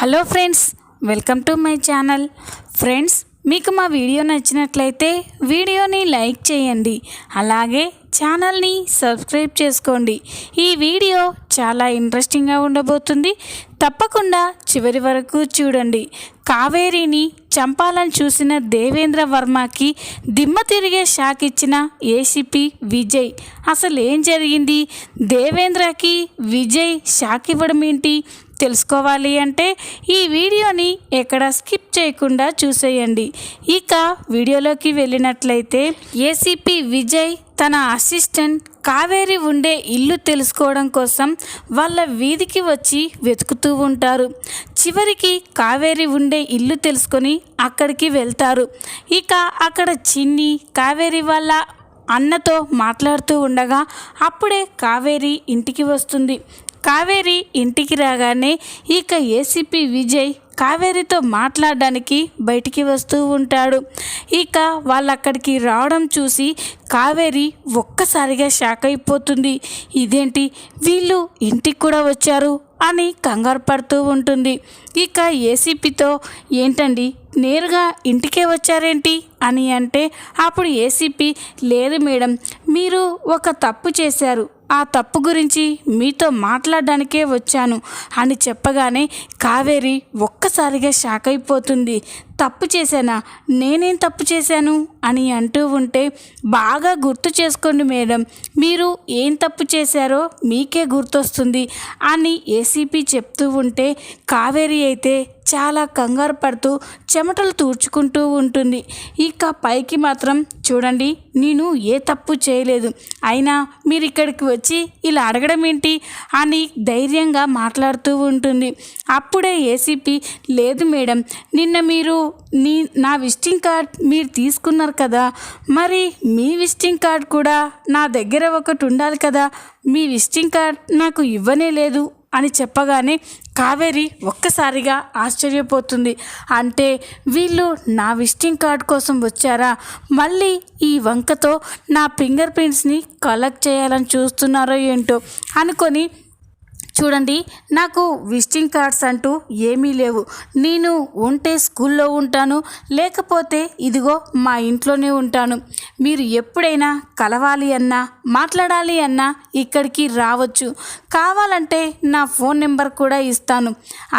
Hello friends welcome to my channel. Friends మీకు మా video నచ్చినట్లయితే వీడియోని లైక్ చేయండి. అలాగే ఛానల్ని సబ్స్క్రైబ్ చేసుకోండి. ఈ వీడియో చాలా ఇంట్రెస్టింగ్గా ఉండబోతుంది. తప్పకుండా చివరి వరకు చూడండి. కావేరిని చంపాలని చూసిన దేవేంద్ర వర్మకి దిమ్మ తిరిగే షాక్ ఇచ్చిన ఏసీపీ విజయ్. అసలు ఏం జరిగింది? దేవేంద్రకి విజయ్ షాక్ ఇవ్వడం ఏంటి తెలుసుకోవాలి అంటే ఈ వీడియోని ఎక్కడ స్కిప్ చేయకుండా చూసేయండి. ఇక వీడియోలోకి వెళ్ళినట్లయితే ఏసీపీ విజయ్ తన అసిస్టెంట్ కావేరి ఉండే ఇల్లు తెలుసుకోవడం కోసం వాళ్ళ వీధికి వచ్చి వెతుకుతూ ఉంటారు. చివరికి కావేరి ఉండే ఇల్లు తెలుసుకొని అక్కడికి వెళ్తారు. ఇక అక్కడ చిన్ని కావేరి వాళ్ళ అన్నతో మాట్లాడుతూ ఉండగా అప్పుడే కావేరి ఇంటికి వస్తుంది. కావేరి ఇంటికి రాగానే ఇక ఏసీపీ విజయ్ కావేరితో మాట్లాడడానికి బయటికి వస్తూ ఉంటాడు. ఇక వాళ్ళు అక్కడికి రావడం చూసి కావేరి ఒక్కసారిగా షాక్ అయిపోతుంది. ఇదేంటి? వీళ్ళు ఇంటికి కూడా వచ్చారు అని కంగారు పడుతూ ఉంటుంది. ఇక ఏసీపీతో ఏంటండి? నేరుగా ఇంటికే వచ్చారేంటి? అని అంటే అప్పుడు ఏసీపీ లేదు మేడం మీరు ఒక తప్పు చేశారు. ఆ తప్పు గురించి మీతో మాట్లాడడానికే వచ్చాను అని చెప్పగానే కావేరి ఒక్కసారిగా షాక్ అయిపోతుంది. తప్పు చేశానా? నేనేం తప్పు చేశాను? అని అంటూ ఉంటే బాగా గుర్తు చేసుకోండి మేడం మీరు ఏం తప్పు చేశారో మీకే గుర్తొస్తుంది అని ఏసీపీ చెప్తూ ఉంటే కావేరి అయితే చాలా కంగారు పడుతూ చెమటలు తూర్చుకుంటూ ఉంటుంది. ఇక పైకి మాత్రం చూడండి నేను ఏ తప్పు చేయలేదు. అయినా మీరు ఇక్కడికి వచ్చి ఇలా అడగడం ఏంటి? అని ధైర్యంగా మాట్లాడుతూ ఉంటుంది. అప్పుడే ఏసీపీ లేదు మేడం నిన్న మీరు నీ నా విజిటింగ్ కార్డ్ మీరు తీసుకున్నారు కదా. మరి మీ విజిటింగ్ కార్డ్ కూడా నా దగ్గర ఒకటి ఉండాలి కదా. మీ విజిటింగ్ కార్డ్ నాకు ఇవ్వనే లేదు. అని చెప్పగానే కావేరి ఒక్కసారిగా ఆశ్చర్యపోతుంది. అంటే వీళ్ళు నా విజిటింగ్ కార్డ్ కోసం వచ్చారా? మళ్ళీ ఈ వంకతో నా ఫింగర్ ప్రింట్స్ని కలెక్ట్ చేయాలని చూస్తున్నారో ఏంటో అనుకొని చూడండి నాకు విజిటింగ్ కార్డ్స్ అంటూ ఏమీ లేవు. నేను ఉంటే స్కూల్లో ఉంటాను లేకపోతే ఇదిగో మా ఇంట్లోనే ఉంటాను. మీరు ఎప్పుడైనా కలవాలి అన్నా మాట్లాడాలి అన్నా ఇక్కడికి రావచ్చు. కావాలంటే నా ఫోన్ నెంబర్ కూడా ఇస్తాను.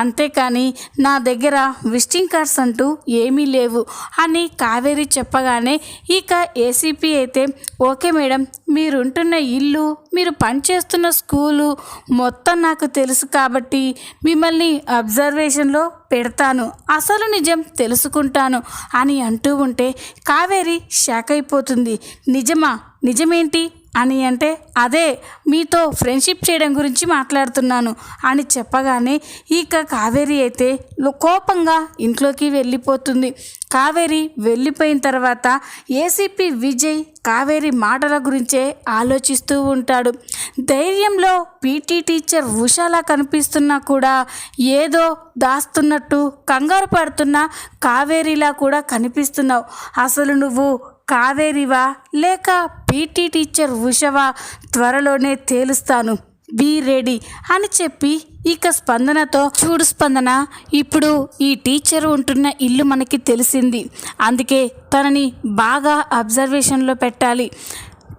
అంతేకాని నా దగ్గర విజిటింగ్ కార్డ్స్ అంటూ ఏమీ లేవు అని కావేరి చెప్పగానే ఇక ఏసీపీ అయితే ఓకే మేడం మీరుంటున్న ఇల్లు మీరు పనిచేస్తున్న స్కూలు మొత్తం నాకు తెలుసు కాబట్టి మిమ్మల్ని అబ్జర్వేషన్లో పెడతాను. అసలు నిజం తెలుసుకుంటాను అని అంటూ ఉంటే కావేరి షాక్ అయిపోతుంది. నిజమా? నిజమేంటి? అని అంటే అదే మీతో ఫ్రెండ్షిప్ చేయడం గురించి మాట్లాడుతున్నాను అని చెప్పగానే ఇక కావేరి అయితే లో- కోపంగా ఇంట్లోకి వెళ్ళిపోతుంది. కావేరి వెళ్ళిపోయిన తర్వాత ఏసీపీ విజయ్ కావేరి మాటల గురించే ఆలోచిస్తూ ఉంటాడు. ధైర్యంలో పీటీ టీచర్ ఉషాలా కనిపిస్తున్నా కూడా ఏదో దాస్తున్నట్టు కంగారు పడుతున్న కావేరిలా కూడా కనిపిస్తున్నావు. అసలు నువ్వు కావేరివా లేక పీటీ టీచర్ ఉషవా త్వరలోనే తేలుస్తాను. బీ రెడీ అని చెప్పి ఇక స్పందనతో చూడు స్పందన ఇప్పుడు ఈ టీచర్ ఉంటున్న ఇల్లు మనకి తెలిసింది. అందుకే తనని బాగా అబ్జర్వేషన్లో పెట్టాలి.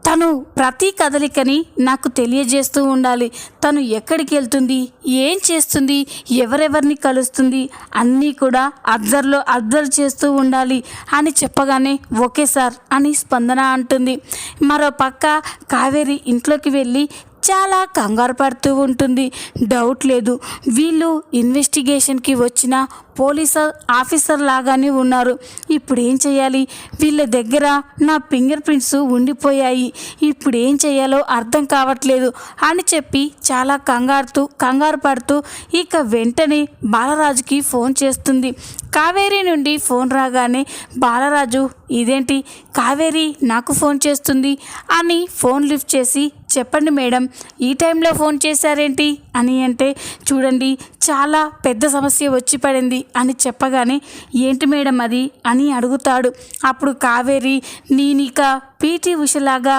తను ప్రతి కదలికని నాకు తెలియజేస్తూ ఉండాలి. తను ఎక్కడికి వెళ్తుంది? ఏం చేస్తుంది? ఎవరెవరిని కలుస్తుంది? అన్నీ కూడా అబ్జర్వ్లో అబ్జర్వ్ చేస్తూ ఉండాలి అని చెప్పగానే ఓకే సార్ అని స్పందన అంటుంది. మరో పక్క కావేరి ఇంట్లోకి వెళ్ళి చాలా కంగారు పడుతూ ఉంటుంది. డౌట్ లేదు. వీళ్ళు ఇన్వెస్టిగేషన్కి వచ్చిన పోలీస్ ఆఫీసర్ లాగానే ఉన్నారు. ఇప్పుడు ఏం చేయాలి? వీళ్ళ దగ్గర నా ఫింగర్ ప్రింట్స్ ఉండిపోయాయి. ఇప్పుడు ఏం చేయాలో అర్థం కావట్లేదు అని చెప్పి చాలా కంగారుతూ కంగారు పడుతూ ఇక వెంటనే బాలరాజుకి ఫోన్ చేస్తుంది. కావేరి నుండి ఫోన్ రాగానే బాలరాజు ఇదేంటి? కావేరి నాకు ఫోన్ చేస్తుంది అని ఫోన్ లిఫ్ట్ చేసి చెప్పండి మేడం ఈ టైంలో ఫోన్ చేశారేంటి? అని అంటే చూడండి చాలా పెద్ద సమస్య వచ్చి పడింది. అని చెప్పగానే ఏంటి మేడం అది? అని అడుగుతాడు. అప్పుడు కావేరి నేనిక పీటీ ఉషలాగా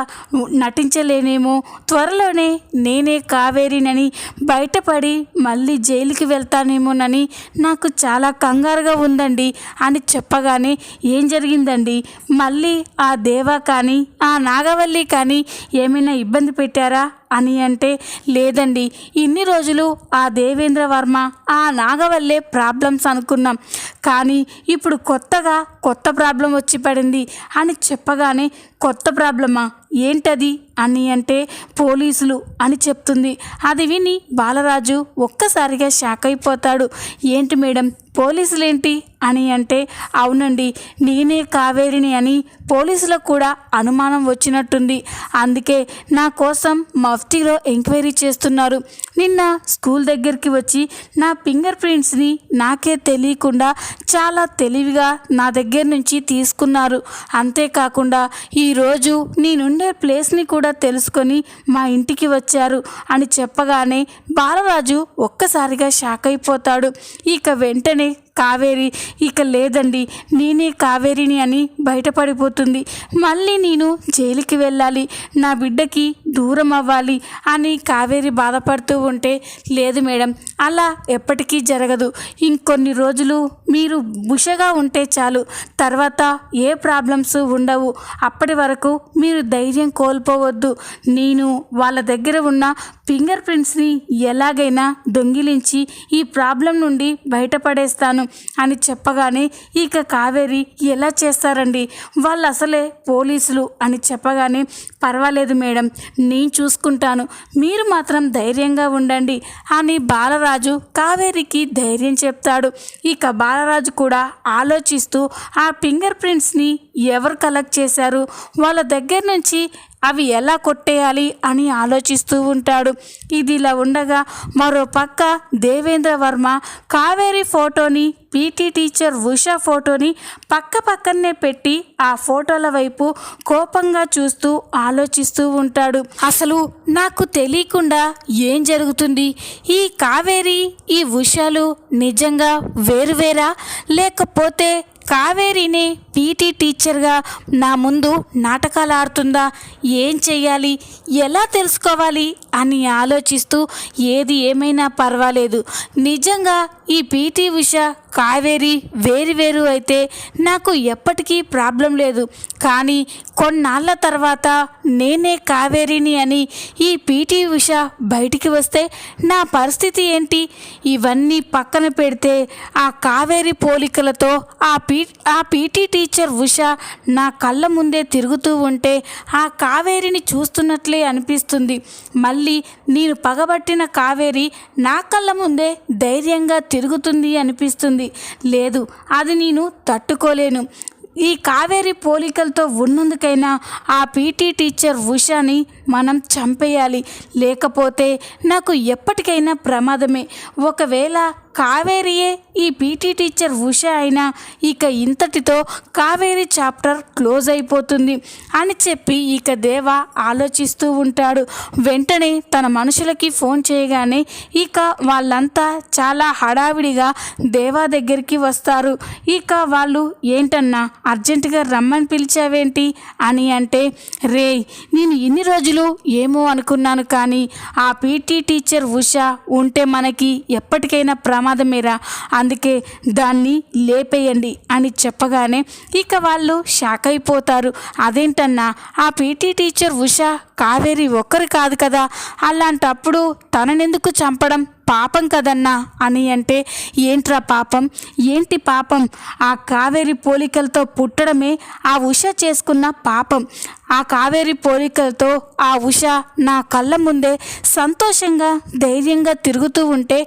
నటించలేనేమో. త్వరలోనే నేనే కావేరినని బయటపడి మళ్ళీ జైలుకి వెళ్తానేమోనని నాకు చాలా కంగారుగా ఉందండి అని చెప్పగానే ఏం జరిగిందండి? మళ్ళీ ఆ దేవా కానీ ఆ నాగవల్లి కానీ ఏమైనా ఇబ్బంది పెట్టారా అని అంటే లేదండి. ఇన్ని రోజులు ఆ దేవేంద్ర వర్మ ఆ నాగవల్లే ప్రాబ్లమ్స్ అనుకున్నాం. కానీ ఇప్పుడు కొత్తగా కొత్త ప్రాబ్లం వచ్చి పడింది అని చెప్పగానే కొత్త ప్రాబ్లమా? ఏంటది అని అంటే పోలీసులు అని చెప్తుంది. అది విని బాలరాజు ఒక్కసారిగా షాక్ అయిపోతాడు. ఏంటి మేడం పోలీసులేంటి అని అంటే అవునండి నేనే కావేరిని అని పోలీసులకు కూడా అనుమానం వచ్చినట్టుంది. అందుకే నా కోసం మఫ్టీలో ఎంక్వైరీ చేస్తున్నారు. నిన్న స్కూల్ దగ్గరికి వచ్చి నా ఫింగర్ ప్రింట్స్ని నాకే తెలియకుండా చాలా తెలివిగా నా దగ్గర నుంచి తీసుకున్నారు. అంతేకాకుండా ఈరోజు నేనుండే ప్లేస్ని కూడా తెలుసుకొని మా ఇంటికి వచ్చారు అని చెప్పగానే బాలరాజు ఒక్కసారిగా షాక్ అయిపోతాడు. ఇక వెంటనే కావేరి ఇక లేదండి. నేనే కావేరిని అని బయటపడిపోతుంది. మళ్ళీ నేను జైలుకి వెళ్ళాలి. నా బిడ్డకి దూరం అవ్వాలి అని కావేరి బాధపడుతూ ఉంటే లేదు మేడం అలా ఎప్పటికీ జరగదు. ఇంకొన్ని రోజులు మీరు బుషగా ఉంటే చాలు. తర్వాత ఏ ప్రాబ్లమ్స్ ఉండవు. అప్పటి వరకు మీరు ధైర్యం కోల్పోవద్దు. నేను వాళ్ళ దగ్గర ఉన్న ఫింగర్ ప్రింట్స్ని ఎలాగైనా దొంగిలించి ఈ ప్రాబ్లం నుండి బయటపడేస్తాను అని చెప్పగానే ఇక కావేరి ఎలా చేస్తారండి? వాళ్ళు అసలే పోలీసులు అని చెప్పగానే పర్వాలేదు మేడం నేను చూసుకుంటాను. మీరు మాత్రం ధైర్యంగా ఉండండి అని బాలరాజు కావేరికి ధైర్యం చెప్తాడు. ఇక బాలరాజు కూడా ఆలోచిస్తూ ఆ ఫింగర్ ప్రింట్స్ని ఎవరు కలెక్ట్ చేశారు? వాళ్ళ దగ్గర నుంచి అవి ఎలా కొట్టేయాలి అని ఆలోచిస్తూ ఉంటాడు. ఇది ఇలా ఉండగా మరో పక్క దేవేంద్ర వర్మ కావేరి ఫోటోని పీటీ టీచర్ ఉషా ఫోటోని పక్క పక్కనే పెట్టి ఆ ఫోటోల వైపు కోపంగా చూస్తూ ఆలోచిస్తూ ఉంటాడు. అసలు నాకు తెలియకుండా ఏం జరుగుతుంది? ఈ కావేరి ఈ ఉషాలు నిజంగా వేరువేరా లేకపోతే కావేరిని పీటీ టీచర్గా నా ముందు నాటకాలు ఆడుతుందా? ఏం చేయాలి ఎలా తెలుసుకోవాలి? అని ఆలోచిస్తూ ఏది ఏమైనా పర్వాలేదు. నిజంగా ఈ పీటీ ఉష కావేరి వేరు వేరు అయితే నాకు ఎప్పటికీ ప్రాబ్లం లేదు. కానీ కొన్నాళ్ళ తర్వాత నేనే కావేరిని అని ఈ పీటీ ఉష బయటికి వస్తే నా పరిస్థితి ఏంటి? ఇవన్నీ పక్కన పెడితే ఆ కావేరి పోలికలతో ఆ పీ ఆ పీటీ టీచర్ ఉష నా కళ్ళ ముందే తిరుగుతూ ఉంటే ఆ కావేరిని చూస్తున్నట్లే అనిపిస్తుంది. మళ్ళీ నేను పగబట్టిన కావేరి నా కళ్ళ ముందే ధైర్యంగా తిరుగుతుంది అనిపిస్తుంది. లేదు అది నేను తట్టుకోలేను. ఈ కావేరి పోలికలతో ఉన్నందుకైనా ఆ పీటీ టీచర్ ఉషాని మనం చంపేయాలి. లేకపోతే నాకు ఎప్పటికైనా ప్రమాదమే. ఒకవేళ కావేరియే ఈ పీటీ టీచర్ ఉష అయినా ఇక ఇంతటితో కావేరి చాప్టర్ క్లోజ్ అయిపోతుంది అని చెప్పి ఇక దేవ ఆలోచిస్తూ ఉంటాడు. వెంటనే తన మనుషులకి ఫోన్ చేయగానే ఇక వాళ్ళంతా చాలా హడావిడిగా దేవా దగ్గరికి వస్తారు. ఇక వాళ్ళు ఏంటన్నా అర్జెంటుగా రమ్మని పిలిచావేంటి? అని అంటే రే నేను ఇన్ని రోజులు ఏమో అనుకున్నాను కానీ ఆ పీటీ టీచర్ ఉష ఉంటే మనకి ఎప్పటికైనా ప్రమాదమేరా అందుకే దాన్ని లేపేయండి అని చెప్పగానే ఇక వాళ్ళు షాక్ అయిపోతారు. అదేంటన్నా ఆ పీటీ టీచర్ ఉష కావేరి ఒక్కరు కాదు కదా. అలాంటప్పుడు తననెందుకు చంపడం? పాపం కదన్నా? అని అంటే ఏంట్రా పాపం? ఏంటి పాపం? ఆ కావేరి పోలికలతో పుట్టడమే ఆ ఉష చేసుకున్న పాపం. ఆ కావేరి పోలికలతో ఆ ఉష నా కళ్ళ ముందే సంతోషంగా ధైర్యంగా తిరుగుతూ ఉంటే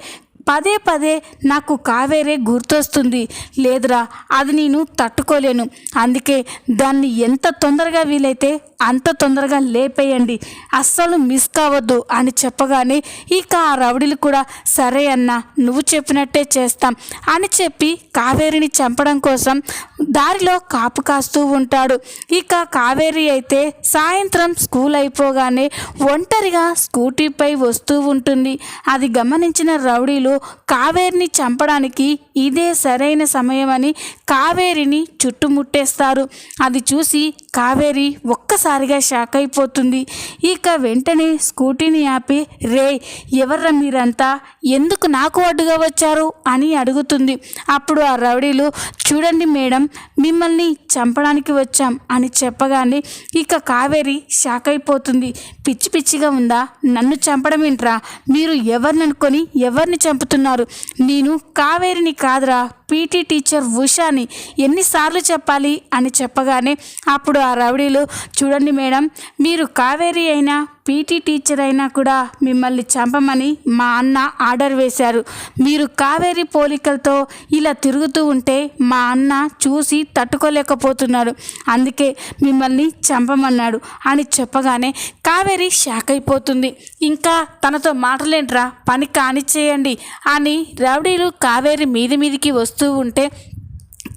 పదే పదే నాకు కావేరే గుర్తొస్తుంది. లేదురా అది నేను తట్టుకోలేను. అందుకే దాన్ని ఎంత తొందరగా వీలైతే అంత తొందరగా లేపేయండి. అస్సలు మిస్ కావద్దు అని చెప్పగానే ఇక ఆ రౌడీలు కూడా సరే అన్న నువ్వు చెప్పినట్టే చేస్తాం అని చెప్పి కావేరిని చంపడం కోసం దారిలో కాపు కాస్తూ ఉంటాడు. ఇక కావేరి అయితే సాయంత్రం స్కూల్ అయిపోగానే ఒంటరిగా స్కూటీపై వస్తూ ఉంటుంది. అది గమనించిన రౌడీలు కావేరిని చంపడానికి ఇదే సరైన సమయమని కావేరిని చుట్టుముట్టేస్తారు. అది చూసి కావేరి ఒక్కసారిగా షాక్ అయిపోతుంది. ఇక వెంటనే స్కూటీని ఆపి రే ఎవర్రా మీరంతా? ఎందుకు నాకు అడ్డుగా వచ్చారు? అని అడుగుతుంది. అప్పుడు ఆ రౌడీలు చూడండి మేడం మిమ్మల్ని చంపడానికి వచ్చాం అని చెప్పగానే ఇక కావేరి షాక్ అయిపోతుంది. పిచ్చి పిచ్చిగా ఉందా? నన్ను చంపడం ఏంట్రా? మీరు ఎవరిని అనుకొని ఎవరిని చంపుతున్నారు? నేను కావేరిని కాదురా. పీటీ టీచర్ ఉషాని ఎన్నిసార్లు చెప్పాలి అని చెప్పగానే అప్పుడు ఆ రౌడీలు చూడండి మేడం మీరు కావేరి అయినా పీటీ టీచర్ అయినా కూడా మిమ్మల్ని చంపమని మా అన్న ఆర్డర్ వేశారు. మీరు కావేరి పోలికలతో ఇలా తిరుగుతూ ఉంటే మా అన్న చూసి తట్టుకోలేకపోతున్నాడు అందుకే మిమ్మల్ని చంపమన్నాడు అని చెప్పగానే కావేరి షాక్ అయిపోతుంది. ఇంకా తనతో మాటలేంట్రా? పని కానిచ్చేయండి అని రౌడీలు కావేరి మీది మీదికి వస్తూ వస్తూ ఉంటే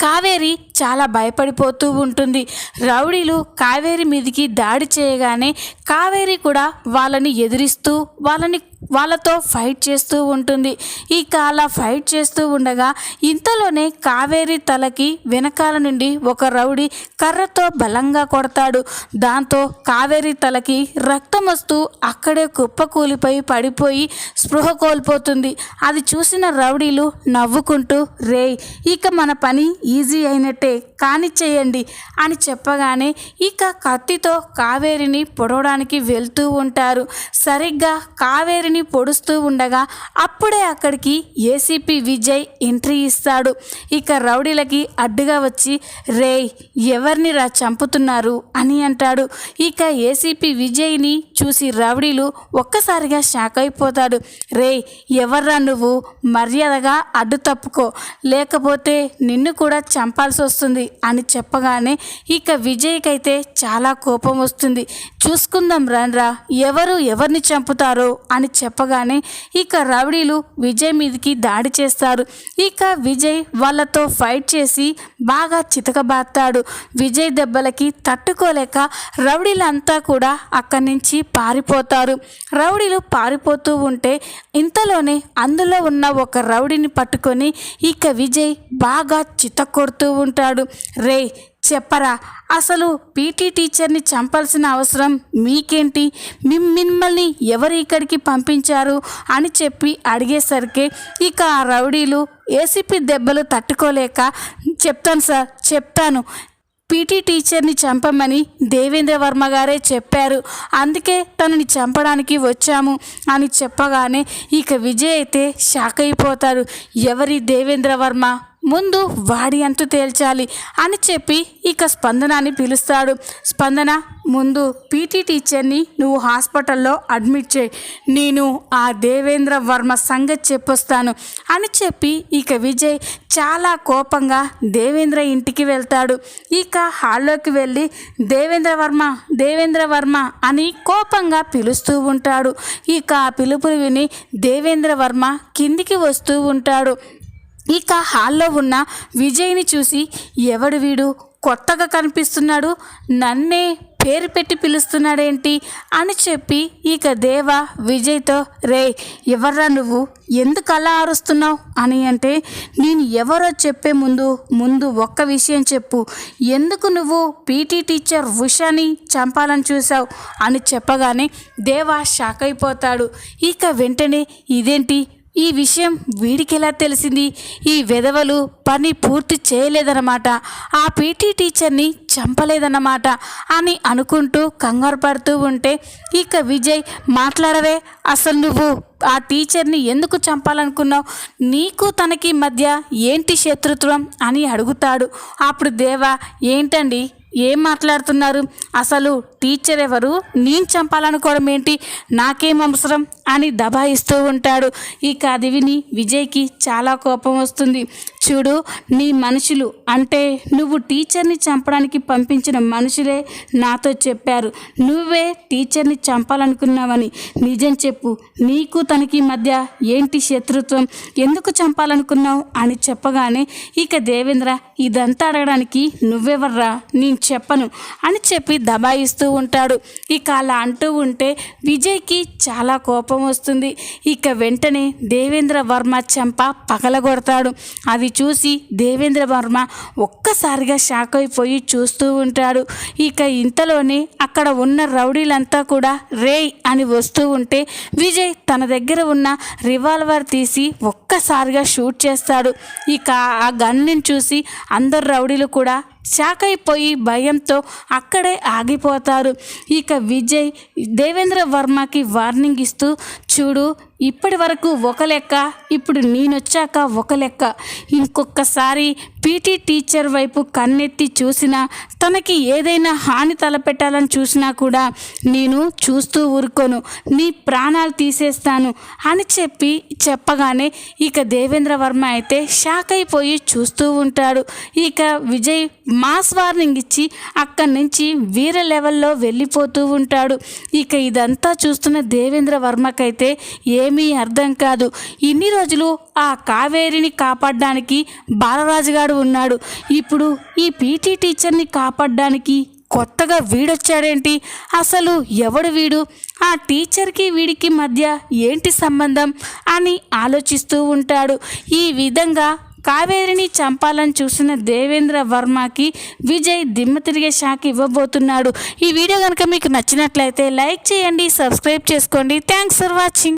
కావేరి చాలా భయపడిపోతూ ఉంటుంది. రౌడీలు కావేరి మీదికి దాడి చేయగానే కావేరి కూడా వాళ్ళని ఎదిరిస్తూ వాళ్ళని వాళ్ళతో ఫైట్ చేస్తూ ఉంటుంది. ఇక అలా ఫైట్ చేస్తూ ఉండగా ఇంతలోనే కావేరి తలకి వెనకాల నుండి ఒక రౌడీ కర్రతో బలంగా కొడతాడు. దాంతో కావేరి తలకి రక్తం వస్తూ అక్కడే కుప్పకూలిపోయి పడిపోయి స్పృహ కోల్పోతుంది. అది చూసిన రౌడీలు నవ్వుకుంటూ రే ఇక మన పని ఈజీ అయినట్టే. కానిచ్చేయండి అని చెప్పగానే ఇక కత్తితో కావేరిని పొడవడానికి వెళ్తూ ఉంటారు. సరిగ్గా కావేరిని పొడుస్తూ ఉండగా అప్పుడే అక్కడికి ఏసీపీ విజయ్ ఎంట్రీ ఇస్తాడు. ఇక రౌడీలకి అడ్డుగా వచ్చి రే ఎవరిని రా చంపుతున్నారు? అని అంటాడు. ఇక ఏసీపీ విజయ్ని చూసి రౌడీలు ఒక్కసారిగా షాక్ అయిపోతాడు రే ఎవర్రా నువ్వు? మర్యాదగా అడ్డు తప్పుకో. లేకపోతే నిన్ను కూడా చంపాల్సి వస్తుంది. వస్తుంది అని చెప్పగానే ఇక విజయ్కైతే చాలా కోపం వస్తుంది. చూసుకుందాం రాన్రా ఎవరు ఎవరిని చంపుతారో అని చెప్పగానే ఇక రౌడీలు విజయ్ మీదకి దాడి చేస్తారు. ఇక విజయ్ వాళ్ళతో ఫైట్ చేసి బాగా చితకబాస్తాడు విజయ్ దెబ్బలకి తట్టుకోలేక రౌడీలంతా కూడా అక్కడి నుంచి పారిపోతారు. రౌడీలు పారిపోతూ ఉంటే ఇంతలోనే అందులో ఉన్న ఒక రౌడీని పట్టుకొని ఇక విజయ్ బాగా చితకొడుతూ ఉంటాడు. రే చెప్పరా అసలు పీటీ టీచర్ని చంపాల్సిన అవసరం మీకేంటి? మిమ్ మిమ్మల్ని ఎవరు ఇక్కడికి పంపించారు? అని చెప్పి అడిగేసరికి ఇక ఆ రౌడీలు ఏసీపీ దెబ్బలు తట్టుకోలేక చెప్తాను సార్ చెప్తాను. పీటీ టీచర్ని చంపమని దేవేంద్ర వర్మ గారే చెప్పారు. అందుకే తనని చంపడానికి వచ్చాము అని చెప్పగానే ఇక విజయ్ అయితే షాక్ అయిపోతాడు. ఎవరి దేవేంద్ర వర్మ? ముందు వాడి అంతు తేల్చాలి అని చెప్పి ఇక స్పందనాన్ని పిలుస్తాడు. స్పందన ముందు పీటీ టీచర్ని నువ్వు హాస్పిటల్లో అడ్మిట్ చేయి. నేను ఆ దేవేంద్ర వర్మ సంగతి చెప్పొస్తాను అని చెప్పి ఇక విజయ్ చాలా కోపంగా దేవేంద్ర ఇంటికి వెళ్తాడు. ఇక హాల్లోకి వెళ్ళి దేవేంద్ర వర్మ దేవేంద్ర వర్మ అని కోపంగా పిలుస్తూ ఉంటాడు. ఇక ఆ పిలుపులు విని దేవేంద్ర వర్మ కిందికి వస్తూ ఉంటాడు. ఇక హాల్లో ఉన్న విజయ్ని చూసి ఎవడు వీడు? కొత్తగా కనిపిస్తున్నాడు. నన్నే పేరు పెట్టి పిలుస్తున్నాడేంటి? అని చెప్పి ఇక దేవ విజయ్తో రే ఎవర్రా నువ్వు? ఎందుకు అలా అరుస్తున్నావు? అని అంటే నేను ఎవరో చెప్పే ముందు ముందు ఒక్క విషయం చెప్పు. ఎందుకు నువ్వు పీటీ టీచర్ ఉషాని చంపాలని చూసావు అని చెప్పగానే దేవా షాక్ అయిపోతాడు. ఇక వెంటనే ఇదేంటి? ఈ విషయం వీడికి ఎలా తెలిసింది? ఈ వెధవలు పని పూర్తి చేయలేదన్నమాట. ఆ పీటీ టీచర్ని చంపలేదన్నమాట అని అనుకుంటూ కంగారు పడుతూ ఉంటే ఇక విజయ్ మాట్లాడవే అసలు నువ్వు ఆ టీచర్ని ఎందుకు చంపాలనుకున్నావు? నీకు తనకి మధ్య ఏంటి శత్రుత్వం అని అడుగుతాడు. అప్పుడు దేవా ఏంటండి? ఏం మాట్లాడుతున్నారు? అసలు టీచర్ ఎవరు? నేను చంపాలనుకోవడం ఏంటి? నాకేం అవసరం? అని దబాయిస్తూ ఉంటాడు. ఇక అది విని విజయ్కి చాలా కోపం వస్తుంది. చూడు నీ మనుషులు అంటే నువ్వు టీచర్ని చంపడానికి పంపించిన మనుషులే నాతో చెప్పారు. నువ్వే టీచర్ని చంపాలనుకున్నావని నిజం చెప్పు. నీకు తనకి మధ్య ఏంటి శత్రుత్వం? ఎందుకు చంపాలనుకున్నావు? అని చెప్పగానే ఇక దేవేంద్ర ఇదంతా అడగడానికి నువ్వెవర్రా? నేను చెప్పను అని చెప్పి దబాయిస్తూ ఉంటాడు. ఇక అలా అంటూ ఉంటే విజయ్కి చాలా కోపం వస్తుంది. ఇక వెంటనే దేవేంద్ర వర్మ చెంప పగలగొడతాడు. అది చూసి దేవేంద్ర వర్మ ఒక్కసారిగా షాక్ అయిపోయి చూస్తూ ఉంటాడు. ఇక ఇంతలోనే అక్కడ ఉన్న రౌడీలంతా కూడా రేయ్ అని వస్తూ ఉంటే విజయ్ తన దగ్గర ఉన్న రివాల్వర్ తీసి ఒక్కసారిగా షూట్ చేస్తాడు. ఇక ఆ గన్ని చూసి అందరు రౌడీలు కూడా షాక్ అయిపోయి భయంతో అక్కడే ఆగిపోతారు. ఇక విజయ్ దేవేంద్ర వర్మకి వార్నింగ్ ఇస్తూ చూడు ఇప్పటి వరకు ఒక లెక్క ఇప్పుడు నేనొచ్చాక ఒక లెక్క. ఇంకొకసారి పీటీ టీచర్ వైపు కన్నెత్తి చూసినా తనకి ఏదైనా హాని తలపెట్టాలని చూసినా కూడా నేను చూస్తూ ఊరుకోను. నీ ప్రాణాలు తీసేస్తాను అని చెప్పి చెప్పగానే ఇక దేవేంద్ర వర్మ అయితే షాక్ అయిపోయి చూస్తూ ఉంటాడు. ఇక విజయ్ మాస్ వార్నింగ్ ఇచ్చి అక్కడి నుంచి వీర లెవెల్లో వెళ్ళిపోతూ ఉంటాడు. ఇక ఇదంతా చూస్తున్న దేవేంద్ర వర్మకైతే ఏమీ అర్థం కాదు. ఇన్ని రోజులు ఆ కావేరిని కాపాడడానికి బాలరాజుగాడు ఉన్నాడు. ఇప్పుడు ఈ పీటీ టీచర్ని కాపాడడానికి కొత్తగా వీడొచ్చాడేంటి? అసలు ఎవడు వీడు? ఆ టీచర్కి వీడికి మధ్య ఏంటి సంబంధం అని ఆలోచిస్తూ ఉంటాడు. ఈ విధంగా కావేరిని చంపాలని చూసిన దేవేంద్ర వర్మకి విజయ్ దిమ్మ తిరిగే షాక్ ఇవ్వబోతున్నాడు. ఈ వీడియో కనుక మీకు నచ్చినట్లయితే లైక్ చేయండి సబ్స్క్రైబ్ చేసుకోండి. Thanks for watching.